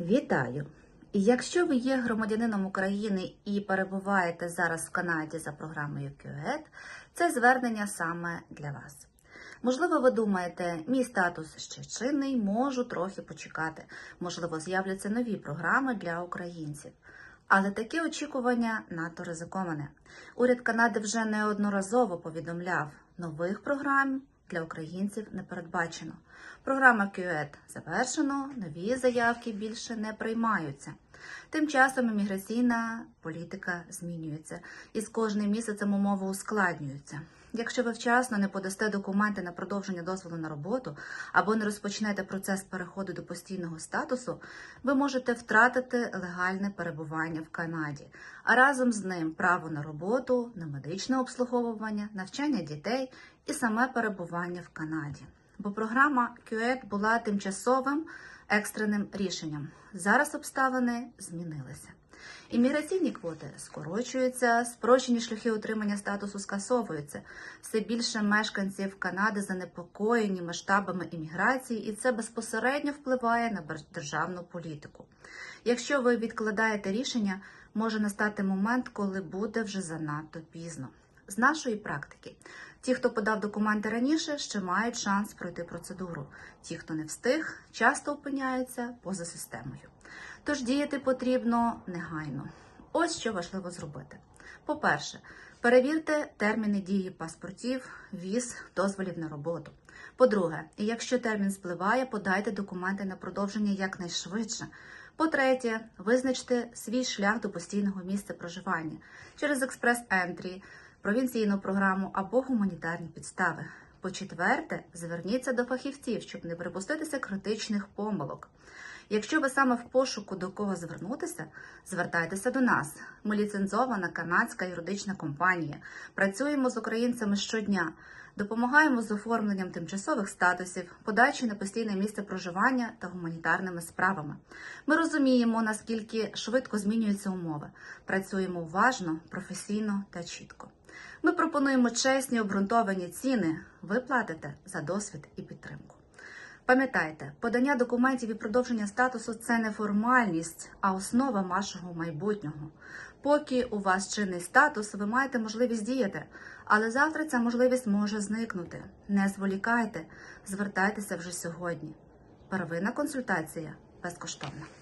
Вітаю! Якщо ви є громадянином України і перебуваєте зараз в Канаді за програмою QED, це звернення саме для вас. Можливо, ви думаєте, мій статус ще чинний, можу трохи почекати. Можливо, з'являться нові програми для українців. Але таке очікування надто ризиковане. Уряд Канади вже неодноразово повідомляв, нових програм для українців не передбачено. Програма QED завершено, нові заявки більше не приймаються. Тим часом імміграційна політика змінюється, і з кожним місяцем умови ускладнюються. Якщо ви вчасно не подасте документи на продовження дозволу на роботу або не розпочнете процес переходу до постійного статусу, ви можете втратити легальне перебування в Канаді, а разом з ним право на роботу, на медичне обслуговування, навчання дітей і саме перебування в Канаді. Бо програма QED була тимчасовим екстреним рішенням. Зараз обставини змінилися. Імміграційні квоти скорочуються, спрощені шляхи отримання статусу скасовуються. Все більше мешканців Канади занепокоєні масштабами імміграції, і це безпосередньо впливає на державну політику. Якщо ви відкладаєте рішення, може настати момент, коли буде вже занадто пізно. З нашої практики, ті, хто подав документи раніше, ще мають шанс пройти процедуру. Ті, хто не встиг, часто опиняються поза системою. Тож діяти потрібно негайно. Ось що важливо зробити. По-перше, перевірте терміни дії паспортів, віз, дозволів на роботу. По-друге, якщо термін спливає, подайте документи на продовження якнайшвидше. По-третє, визначте свій шлях до постійного місця проживання через експрес-ентрі, провінційну програму або гуманітарні підстави. По-четверте, зверніться до фахівців, щоб не припуститися критичних помилок. Якщо ви саме в пошуку до кого звернутися, звертайтеся до нас. Ми ліцензована канадська юридична компанія. Працюємо з українцями щодня, допомагаємо з оформленням тимчасових статусів, подачі на постійне місце проживання та гуманітарними справами. Ми розуміємо, наскільки швидко змінюються умови. Працюємо уважно, професійно та чітко. Ми пропонуємо чесні обґрунтовані ціни. Ви платите за досвід і підтримку. Пам'ятайте, подання документів і продовження статусу це не формальність, а основа вашого майбутнього. Поки у вас чинний статус, ви маєте можливість діяти, але завтра ця можливість може зникнути. Не зволікайте, звертайтеся вже сьогодні. Первинна консультація безкоштовна.